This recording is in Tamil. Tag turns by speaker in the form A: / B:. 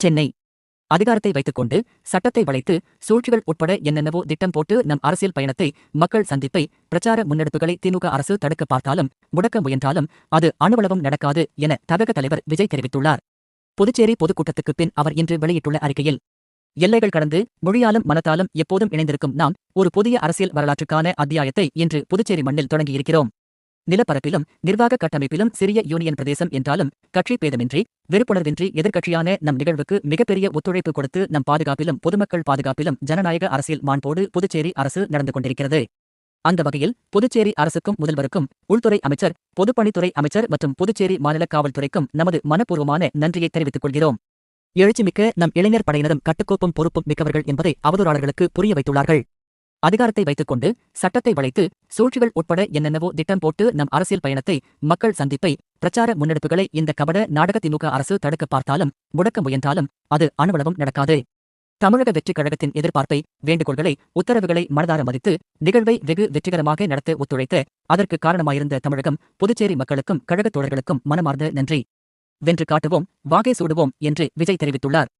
A: சென்னை. அதிகாரத்தை வைத்துக்கொண்டு சட்டத்தை வளைத்து சூழ்ச்சிகள் உட்பட என்னென்னவோ திட்டம் போட்டு நம் அரசியல் பயணத்தை மக்கள் சந்திப்பை பிரச்சார முன்னெடுப்புகளை திமுக அரசு தடுக்க பார்த்தாலும் முடக்க முயன்றாலும் அது அணுவளவும் நடக்காது என தகக தலைவர் விஜய் தெரிவித்துள்ளார். புதுச்சேரி பொதுக்கூட்டத்துக்குப் பின் அவர் இன்று வெளியிட்டுள்ள அறிக்கையில் எல்லைகள் கடந்து மொழியாலும் மனத்தாலும் எப்போதும் இணைந்திருக்கும் நாம் ஒரு புதிய அரசியல் வரலாற்றுக்கான அத்தியாயத்தை இன்று புதுச்சேரி மண்ணில் தொடங்கியிருக்கிறோம். நிலப்பரப்பிலும் நிர்வாக கட்டமைப்பிலும் சிறிய யூனியன் பிரதேசம் என்றாலும் கட்சி பேதமின்றி வெறுப்புணர்வின்றி எதிர்க்கட்சியான நம் நிகழ்வுக்கு மிகப்பெரிய ஒத்துழைப்பு கொடுத்து நம் பாதுகாப்பிலும் பொதுமக்கள் பாதுகாப்பிலும் ஜனநாயக அரசியல் மாண்போடு புதுச்சேரி அரசு நடந்து கொண்டிருக்கிறது. அந்த வகையில் புதுச்சேரி அரசுக்கும் முதல்வருக்கும் உள்துறை அமைச்சர் பொதுப்பணித்துறை அமைச்சர் மற்றும் புதுச்சேரி மாநில காவல்துறைக்கும் நமது மனப்பூர்வமான நன்றியை தெரிவித்துக் கொள்கிறோம். எழுச்சிமிக்க நம் இளைஞர் படையினரும் கட்டுக்கோப்பும் பொறுப்பும் மிக்கவர்கள் என்பதை அவதூறாளர்களுக்கு புரிய வைத்துள்ளார்கள். அதிகாரத்தை வைத்துக்கொண்டு சட்டத்தை வளைத்து சூழ்ச்சிகள் உட்பட என்னென்னவோ திட்டம் போட்டு நம் அரசியல் பயணத்தை மக்கள் சந்திப்பை பிரச்சார முன்னெடுப்புகளை இந்த கபட நாடக திமுக அரசு தடுக்க பார்த்தாலும் முடக்க முயன்றாலும் அது அணுவளவும் நடக்காது. தமிழக வெற்றிக் கழகத்தின் எதிர்பார்ப்பை வேண்டுகோள்களை உத்தரவுகளை மனதார மதித்து நிகழ்வை வெகு வெற்றிகரமாக நடத்த ஒத்துழைத்த அதற்கு காரணமாயிருந்த தமிழகம் புதுச்சேரி மக்களுக்கும் கழகத் தோழர்களுக்கும் மனமார்ந்த நன்றி. வென்று காட்டுவோம் வாகை சூடுவோம் என்று விஜய் தெரிவித்துள்ளார்.